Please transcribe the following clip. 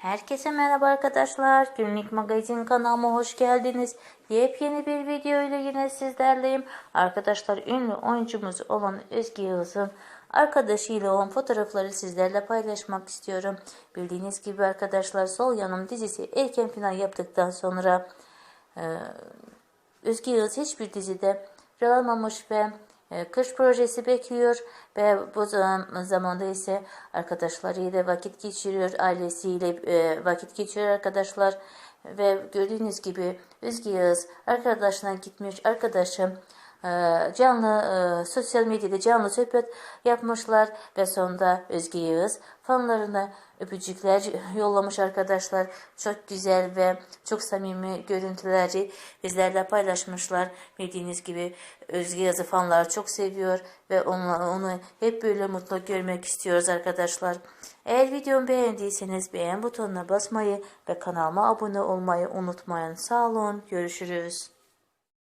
Herkese merhaba arkadaşlar. Günlük magazin kanalıma hoş geldiniz. Yepyeni bir video ile yine sizlerleyim. Arkadaşlar ünlü oyuncumuz olan Özge Yağız'ın arkadaşıyla olan fotoğrafları sizlerle paylaşmak istiyorum. Bildiğiniz gibi arkadaşlar Sol Yanım dizisi erken final yaptıktan sonra e, Özge Yağız hiçbir dizide rol almamış ve kış projesi bekliyor ve bu zam- zamanda ise arkadaşlarıyla vakit geçiriyor, ailesiyle e, vakit geçiriyor arkadaşlar. Ve gördüğünüz gibi Özge Yağız arkadaşına gitmiş. Arkadaşım e, canlı e, sosyal medyada canlı sohbet yapmışlar ve sonunda Özge Yağız fanlarına öpücükler yollamış arkadaşlar. Çok güzel ve çok samimi görüntüleri bizlerle paylaşmışlar. Bildiğiniz gibi Özge Yazı fanlar çok seviyor ve onu, onu hep böyle mutlu görmek istiyoruz arkadaşlar. Eğer videomu beğendiyseniz beğen butonuna basmayı ve kanalıma abone olmayı unutmayın. Sağ olun. Görüşürüz.